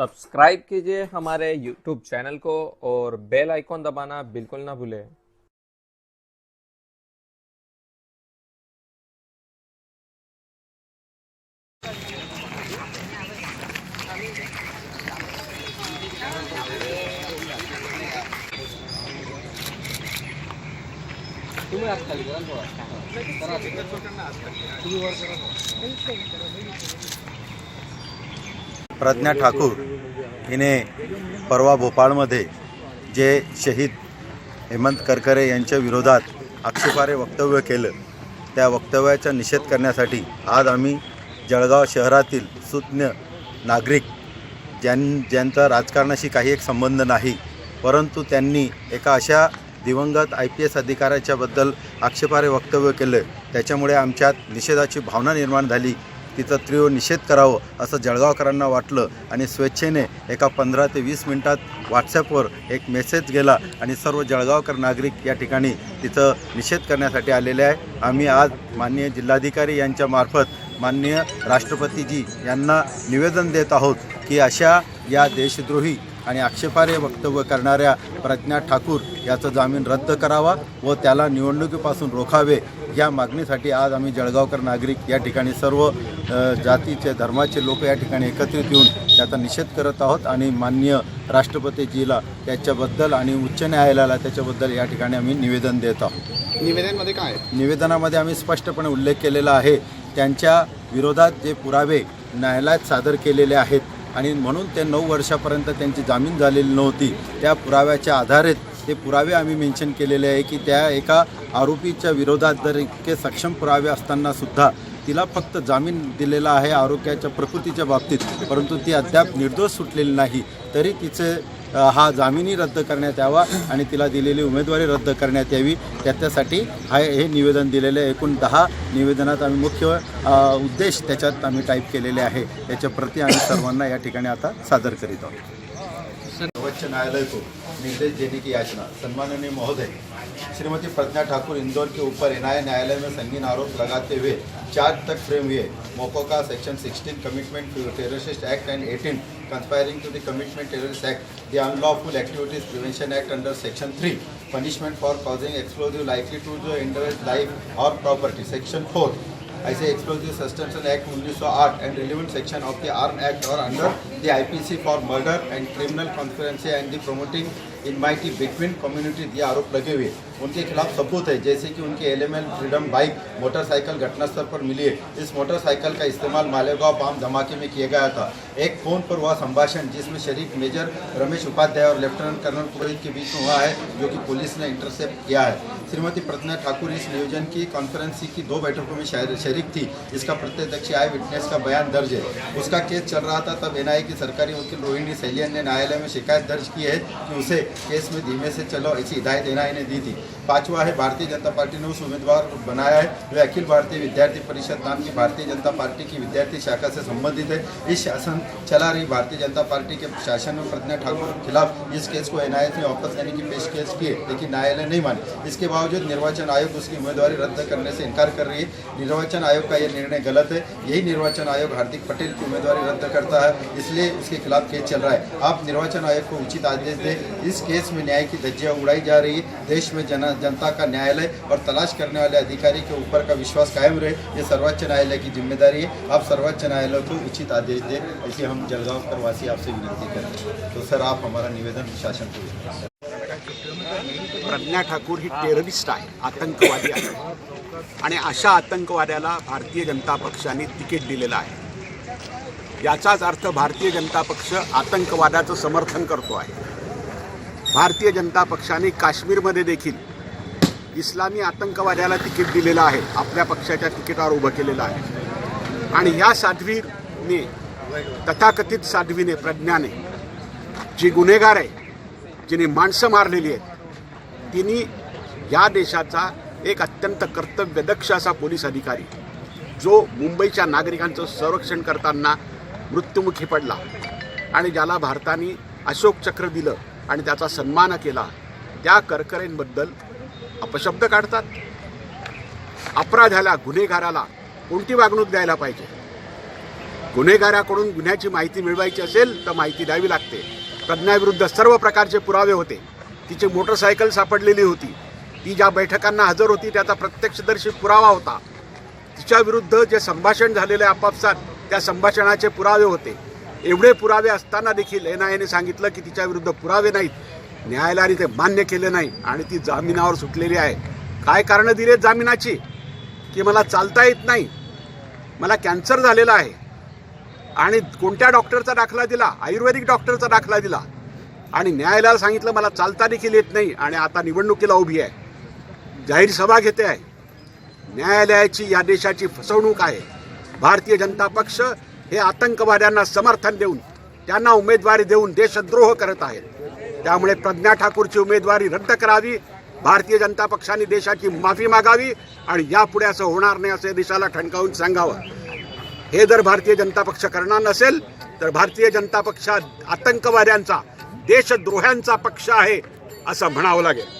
Subscribe कीजिए हमारे YouTube channel को और बेल आइकॉन दबाना बिल्कुल ना भूले। भूलें प्रज्ञा ठाकूर हिने परवा भोपाळमध्ये जे शहीद हेमंत करकरे यांच्या विरोधात आक्षेपारे वक्तव्य केलं त्या वक्तव्याचा निषेध करण्यासाठी आज आम्ही जळगाव शहरातील सुज्ञ नागरिक ज्यां ज्यांचा राजकारणाशी काही एक संबंध नाही परंतु त्यांनी एका अशा दिवंगत आय पी एस अधिकाऱ्याच्याबद्दल आक्षेपारे वक्तव्य केलं त्याच्यामुळे आमच्यात निषेधाची भावना निर्माण झाली. तिचं तीव्र निषेध करावं असं जळगावकरांना वाटलं आणि स्वेच्छेने एका पंधरा ते वीस मिनटात व्हॉट्सॲपवर एक मेसेज गेला आणि सर्व जळगावकर नागरिक या ठिकाणी तिचं निषेध करण्यासाठी आलेले आहे. आम्ही आज माननीय जिल्हाधिकारी यांच्या मार्फत माननीय राष्ट्रपतीजी यांना निवेदन देत आहोत की अशा या देशद्रोही आणि आक्षेपार्ह वक्तव्य करणाऱ्या प्रज्ञा ठाकूर याचा जामीन रद्द करावा व त्याला निवडणुकीपासून रोखावे या मागणीसाठी आज आम्ही जळगावकर नागरिक या ठिकाणी सर्व जातीचे धर्माचे लोक या ठिकाणी एकत्रित येऊन त्याचा निषेध करत आहोत आणि माननीय राष्ट्रपतीजीला त्याच्याबद्दल आणि उच्च न्यायालयाला त्याच्याबद्दल या ठिकाणी आम्ही निवेदन देत आहोत निवेदनमध्ये काय? निवेदनामध्ये आम्ही स्पष्टपणे उल्लेख केलेला आहे त्यांच्या विरोधात जे पुरावे न्यायालयात सादर केलेले आहेत आणि म्हणून ते नऊ वर्षापर्यंत त्यांची जामीन झालेली नव्हती त्या पुराव्याच्या आधारित ते पुरावे आम्ही मेन्शन केलेले आहे की त्या एका आरोपीच्या विरोधात जर इतके सक्षम पुरावे असताना सुद्धा तिला फक्त जामीन दिलेला आहे आरोग्याच्या प्रकृतीच्या बाबतीत परंतु ती अद्याप निर्दोष सुटलेली नाही तरी तिचे हा जामीनही रद्द करण्यात यावा आणि तिला दिलेली उमेदवारी रद्द करण्यात यावी त्याच्यासाठी हा हे निवेदन दिलेलं आहे. एकूण दहा निवेदनात आम्ही मुख्य उद्देश त्याच्यात आम्ही टाईप केलेले आहे त्याच्या प्रति आम्ही सर्वांना या ठिकाणी आता सादर करीत आहोत सर्वोच्च न्यायालय को निर्देश देने की याचना। सम्माननीय महोदय, श्रीमती प्रज्ञा ठाकुर इंदौर के ऊपर एनआईए न्यायालय में संगीन आरोप लगाते हुए चार्ज तक फ्रेम हुए। मौकों मोकोका section 16 commitment to terrorist act and 18 conspiring to the commitment terrorist act the unlawful activities prevention act under section 3 punishment for causing explosive likely to the indirect life or property, section 4 ऐसे explosive substances act 1908 and relevant section of the arm act और under the IPC for murder and criminal conspiracy and the promoting enmity between community ये आरोप लगे हुए उनके खिलाफ सबूत है, जैसे कि उनके L M L freedom bike motorcycle घटनास्थल पर मिली है। इस मोटरसाइकिल का इस्तेमाल मालेगांव बम धमाके में किया गया था। एक फ़ोन पर हुआ संभाषण, जिसमें शरीफ मेजर रमेश उपाध्याय और लेफ्टिनेंट कर्नल पुरोहित के बीच में हुआ है, जो कि पुलिस ने इंटरसेप्ट किया है। श्रीमती प्रज्ञा ठाकुर इस नियोजन की कॉन्फ्रेंस की दो बैठकों में शरीक थी। इसका प्रत्यक्षदर्शी आए विटनेस का बयान दर्ज है। उसका केस चल रहा था, तब एनआईए की सरकारी वकील रोहिणी सैलियन ने न्यायालय में शिकायत दर्ज की है कि उसे केस में धीमे से चलो, ऐसी हिदायत एनआईए ने दी थी। पांचवा है, भारतीय जनता पार्टी ने उस उम्मीदवार को बनाया है, जो अखिल भारतीय विद्यार्थी परिषद नाम की भारतीय जनता पार्टी की विद्यार्थी शाखा से संबंधित है। इस शासन चला रही भारतीय जनता पार्टी के शासन में प्रज्ञा ठाकुर के खिलाफ इस केस को एनआईए ने वापस लेने की पेशकश की लेकिन न्यायालय नहीं मानी। इसके बावजूद निर्वाचन आयोग उसकी उम्मीदवारी रद्द करने से इनकार कर रही है। निर्वाचन आयोग का यह निर्णय गलत है। यही निर्वाचन आयोग हार्दिक पटेल की उम्मीदवारी रद्द करता है, इसलिए उसके खिलाफ केस चल रहा है। आप निर्वाचन आयोग को उचित आदेश दें। इस केस में न्याय की धज्जियाँ उड़ाई जा रही है। देश में जन जनता का न्यायालय और तलाश करने वाले अधिकारी के ऊपर का विश्वास कायम रहे ये सर्वोच्च न्यायालय की जिम्मेदारी है। आप सर्वोच्च न्यायालय को उचित आदेश दें ऐसी हम जलगांव करवासी आपसे विनती करते तो सर आप हमारा निवेदन शासन को प्रज्ञा ठाकूर ही टेररिस्ट आहे आतंकवादी आहे. आणि अशा आतंकवाद्याला भारतीय जनता पक्षाने तिकीट दिलेलं आहे. याचाच अर्थ भारतीय जनता पक्ष आतंकवादाचं समर्थन करतो आहे. भारतीय जनता पक्षाने काश्मीरमध्ये देखील इस्लामी आतंकवाद्याला तिकीट दिलेलं आहे. आपल्या पक्षाच्या तिकिटावर उभं केलेलं आहे. आणि या साध्वीने तथाकथित साध्वीने प्रज्ञाने जी गुन्हेगार आहे जिने माणसं मारलेली आहेत तिने या देशाचा एक अत्यंत कर्तव्यदक्ष असा पोलीस अधिकारी जो मुंबईच्या नागरिकांचं संरक्षण करताना मृत्युमुखी पडला आणि ज्याला भारताने अशोक चक्र दिलं आणि त्याचा सन्मान केला त्या करकरेंबद्दल अपशब्द काढतात. अपराध्याला गुन्हेगाराला कोणती वागणूक द्यायला पाहिजे? गुन्हेगाराकडून गुन्ह्याची माहिती मिळवायची असेल तर माहिती द्यावी लागते. प्रज्ञाविरुद्ध सर्व प्रकारचे पुरावे होते. तिची मोटरसायकल सापडलेली होती. ती ज्या बैठकांना हजर होती त्याचा प्रत्यक्षदर्शी पुरावा होता. तिच्या विरुद्ध जे संभाषण झालेले आपापसात त्या संभाषणाचे पुरावे होते. एवढे पुरावे असताना देखील एन आय एने सांगितलं की तिच्या विरुद्ध पुरावे नाहीत. न्यायालयाने ते मान्य केले नाही आणि ती जामिनावर सुटलेली आहे. काय कारणं दिली आहेत जामिनाची? की मला चालता येत नाही? मला कॅन्सर झालेला आहे. आणि कोणत्या डॉक्टरचा दाखला दिला? आयुर्वेदिक डॉक्टरचा दाखला दिला. आणि न्यायालयाला सांगितलं मला चालता देखील येत नाही आणि आता निवडणुकीला उभी आहे. जाहीर सभा घेते आहे. न्यायालयाची या देशाची फसवणूक आहे. भारतीय जनता पक्ष हे आतंकवाद्यांना समर्थन देऊन त्यांना उमेदवारी देऊन देशद्रोह करत आहेत. त्यामुळे प्रज्ञा ठाकूरची उमेदवारी रद्द करावी भारतीय जनता पक्षाने देशाची माफी मागावी आणि यापुढे असं होणार नाही असं देशाला ठणकावून सांगावं. हे जर भारतीय जनता पक्ष करणार नसेल तर भारतीय जनता पक्ष आतंकवाद्यांचा देशद्रोह्यांचा पक्ष आहे असं म्हणावं लागेल.